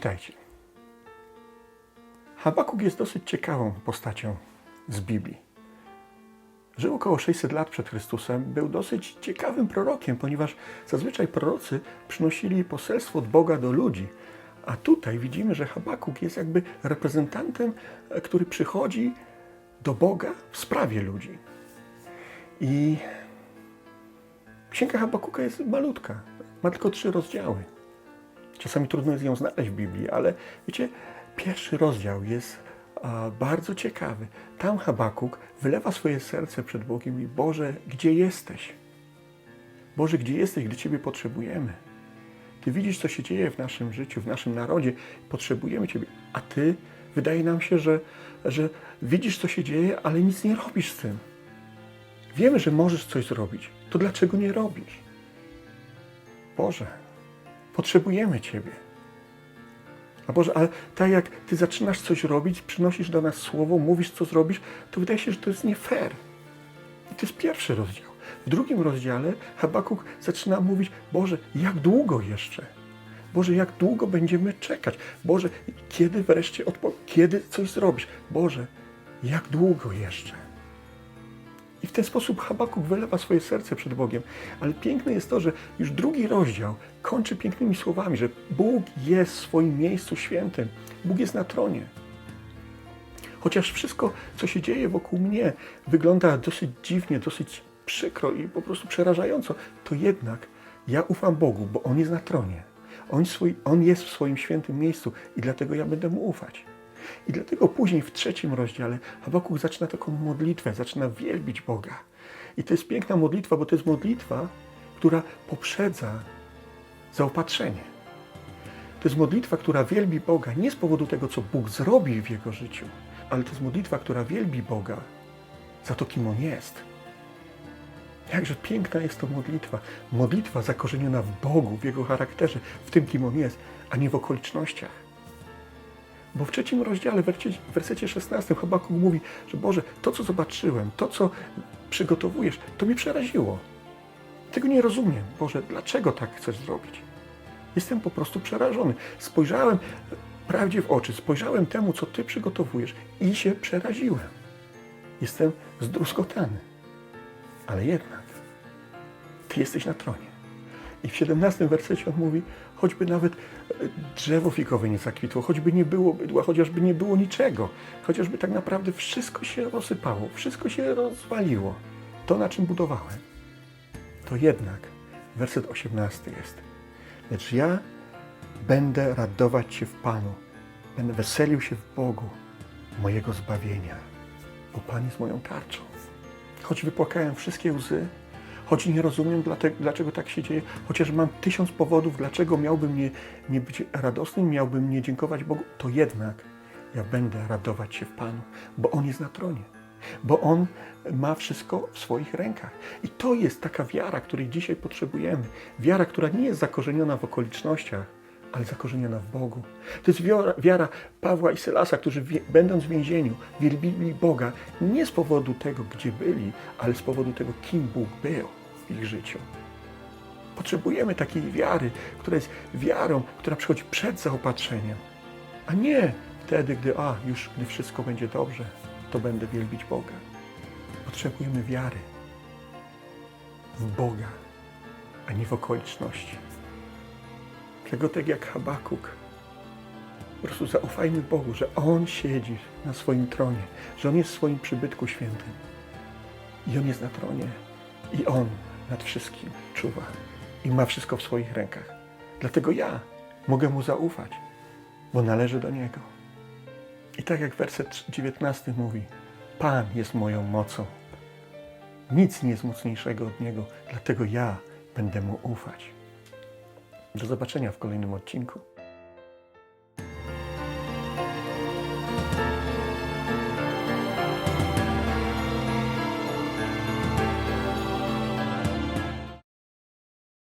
Witajcie. Habakuk jest dosyć ciekawą postacią z Biblii. Żył około 600 lat przed Chrystusem, był dosyć ciekawym prorokiem, ponieważ zazwyczaj prorocy przynosili poselstwo od Boga do ludzi. A tutaj widzimy, że Habakuk jest jakby reprezentantem, który przychodzi do Boga w sprawie ludzi. I księga Habakuka jest malutka, ma tylko trzy rozdziały. Czasami trudno jest ją znaleźć w Biblii, ale wiecie, pierwszy rozdział jest a, bardzo ciekawy. Tam Habakuk wylewa swoje serce przed Bogiem i Boże, gdzie jesteś? Boże, gdzie jesteś, gdy Ciebie potrzebujemy? Ty widzisz, co się dzieje w naszym życiu, w naszym narodzie. Potrzebujemy Ciebie. A Ty, wydaje nam się, że, że widzisz, co się dzieje, ale nic nie robisz z tym. Wiemy, że możesz coś zrobić. To dlaczego nie robisz? Boże, potrzebujemy Ciebie. A Boże, ale tak jak Ty zaczynasz coś robić, przynosisz do nas słowo, mówisz, co zrobisz, to wydaje się, że to jest nie fair. I to jest pierwszy rozdział. W drugim rozdziale Habakuk zaczyna mówić, Boże, jak długo jeszcze? Boże, jak długo będziemy czekać? Boże, kiedy wreszcie kiedy coś zrobisz? Boże, jak długo jeszcze? I w ten sposób Habakuk wylewa swoje serce przed Bogiem. Ale piękne jest to, że już drugi rozdział kończy pięknymi słowami, że Bóg jest w swoim miejscu świętym. Bóg jest na tronie. Chociaż wszystko, co się dzieje wokół mnie, wygląda dosyć dziwnie, dosyć przykro i po prostu przerażająco, to jednak ja ufam Bogu, bo On jest na tronie. On, swój, on jest w swoim świętym miejscu i dlatego ja będę Mu ufać. I dlatego później w trzecim rozdziale Habakuk zaczyna taką modlitwę, zaczyna wielbić Boga. I to jest piękna modlitwa, bo to jest modlitwa, która poprzedza zaopatrzenie. To jest modlitwa, która wielbi Boga nie z powodu tego, co Bóg zrobi w jego życiu, ale to jest modlitwa, która wielbi Boga za to, kim On jest. Jakże piękna jest to modlitwa. Modlitwa zakorzeniona w Bogu, w Jego charakterze, w tym, kim On jest, a nie w okolicznościach. Bo w trzecim rozdziale, w wersecie, w wersecie 16 Habakuk mówi, że Boże, to co zobaczyłem, to co przygotowujesz, to mnie przeraziło. Tego nie rozumiem. Boże, dlaczego tak chcesz zrobić? Jestem po prostu przerażony. Spojrzałem prawdzie w oczy, spojrzałem temu, co Ty przygotowujesz i się przeraziłem. Jestem zdruzgotany. Ale jednak Ty jesteś na tronie. I w 17 wersecie on mówi, choćby nawet e, drzewo figowe nie zakwitło, choćby nie było bydła, chociażby nie było niczego, chociażby tak naprawdę wszystko się rozsypało, wszystko się rozwaliło, to na czym budowałem, to jednak werset 18 jest. Lecz ja będę radować się w Panu, będę weselił się w Bogu mojego zbawienia, bo Pan jest moją tarczą. Choć wypłakałem wszystkie łzy, choć nie rozumiem, dlaczego tak się dzieje, chociaż mam tysiąc powodów, dlaczego miałbym nie, nie być radosnym, miałbym nie dziękować Bogu, to jednak ja będę radować się w Panu, bo On jest na tronie, bo On ma wszystko w swoich rękach. I to jest taka wiara, której dzisiaj potrzebujemy. Wiara, która nie jest zakorzeniona w okolicznościach, ale zakorzeniona w Bogu. To jest wiara, wiara Pawła i Sylasa, którzy będąc w więzieniu wielbili Boga nie z powodu tego, gdzie byli, ale z powodu tego, kim Bóg był ich życiu. Potrzebujemy takiej wiary, która jest wiarą, która przychodzi przed zaopatrzeniem, a nie wtedy, gdy, a, już gdy wszystko będzie dobrze, to będę wielbić Boga. Potrzebujemy wiary w Boga, a nie w okoliczności. Dlatego tak jak Habakuk, po prostu zaufajmy Bogu, że On siedzi na swoim tronie, że On jest w swoim przybytku świętym. I On jest na tronie. I On nad wszystkim czuwa. I ma wszystko w swoich rękach. Dlatego ja mogę Mu zaufać, bo należy do Niego. I tak jak werset 19 mówi, Pan jest moją mocą. Nic nie jest mocniejszego od Niego, dlatego ja będę Mu ufać. Do zobaczenia w kolejnym odcinku.